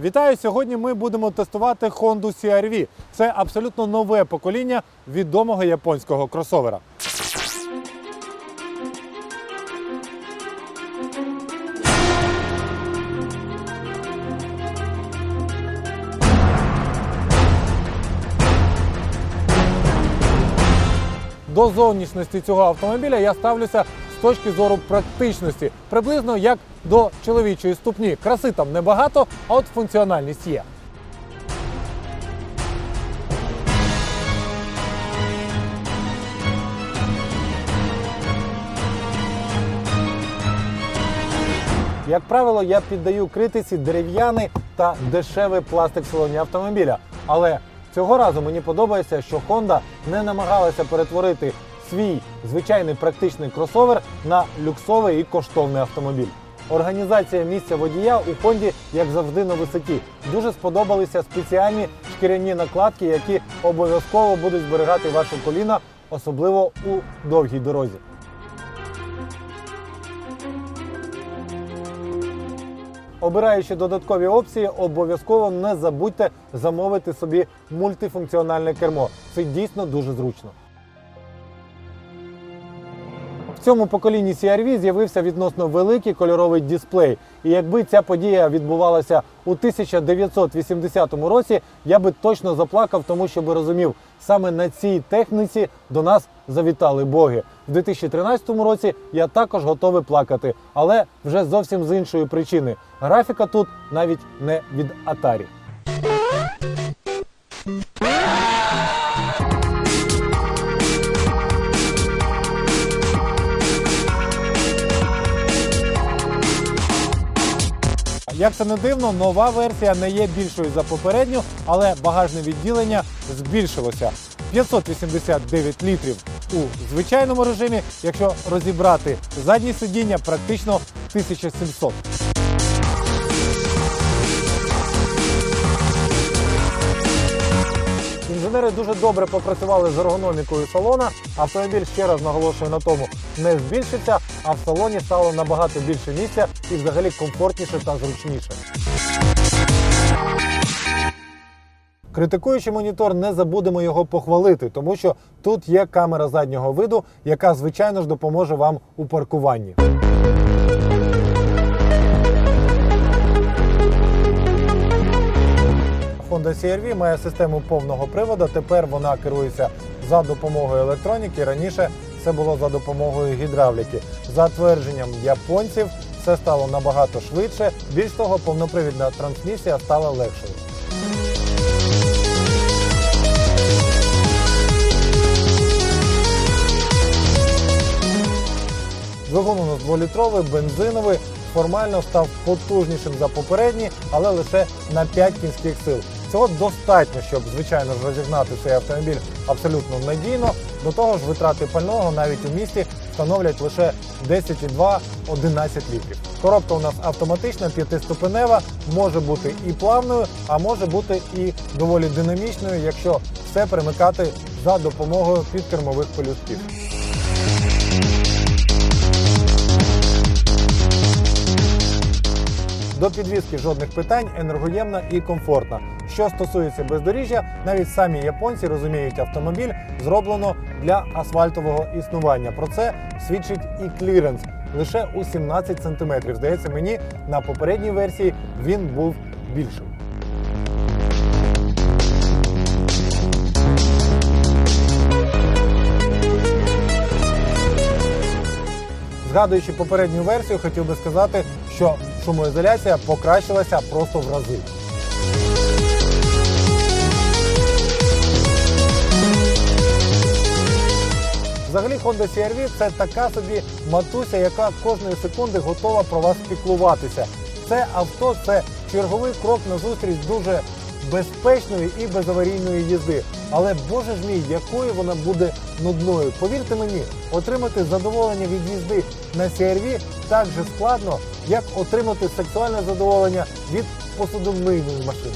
Вітаю! Сьогодні ми будемо тестувати Honda CR-V. Це абсолютно нове покоління відомого японського кросовера. До зовнішності цього автомобіля я ставлюся точки зору практичності, приблизно як до чоловічої ступні. Краси там небагато, а от функціональність є. Як правило, я піддаю критиці дерев'яний та дешевий пластик в салоні автомобіля. Але цього разу мені подобається, що Honda не намагалася перетворити свій звичайний практичний кросовер на люксовий і коштовний автомобіль. Організація місця водія у Хонді, як завжди, на висоті. Дуже сподобалися спеціальні шкіряні накладки, які обов'язково будуть зберігати ваше коліна, особливо у довгій дорозі. Обираючи додаткові опції, обов'язково не забудьте замовити собі мультифункціональне кермо. Це дійсно дуже зручно. Цьому поколінні CR-V з'явився відносно великий кольоровий дисплей. І якби ця подія відбувалася у 1980 році, я би точно заплакав, тому що би розумів, саме на цій техніці до нас завітали боги. В 2013 році я також готовий плакати, але вже зовсім з іншої причини. Графіка тут навіть не від Atari. Як це не дивно, нова версія не є більшою за попередню, але багажне відділення збільшилося. 589 літрів у звичайному режимі. Якщо розібрати задні сидіння, практично 1700. Інженери дуже добре попрацювали з ергономікою салона. Автомобіль ще раз наголошую на тому, не збільшився, а в салоні стало набагато більше місця і взагалі комфортніше та зручніше. Критикуючи монітор, не забудемо його похвалити, тому що тут є камера заднього виду, яка звичайно ж допоможе вам у паркуванні. Honda CR-V має систему повного приводу. Тепер вона керується за допомогою електроніки. Раніше це було за допомогою гідравліки. За твердженням японців, все стало набагато швидше. Більш того, повнопривідна трансмісія стала легшою. Двигун у нас 2-літровий, бензиновий, формально став потужнішим за попередній, але лише на 5 кінських сил. Цього достатньо, щоб звичайно ж розігнати цей автомобіль абсолютно надійно. До того ж, витрати пального навіть у місті становлять лише 10,2-11 літрів. Коробка у нас автоматична, п'ятиступенева, може бути і плавною, а може бути і доволі динамічною, якщо все перемикати за допомогою підкермових полюстків. До підвізки жодних питань, енергоємна і комфортна. Що стосується бездоріжжя, навіть самі японці розуміють, автомобіль зроблено для асфальтового існування. Про це свідчить і кліренс лише у 17 см. Здається, мені на попередній версії він був більшим. Згадуючи попередню версію, хотів би сказати, що шумоізоляція покращилася просто в рази. Взагалі Honda CR-V – це така собі матуся, яка кожної секунди готова про вас піклуватися. Це авто це черговий крок назустріч дуже безпечної і безаварійної їзди. Але боже ж мій, якою вона буде нудною. Повірте мені, отримати задоволення від їзди на CR-V так же складно, як отримати сексуальне задоволення від посудомийної машини.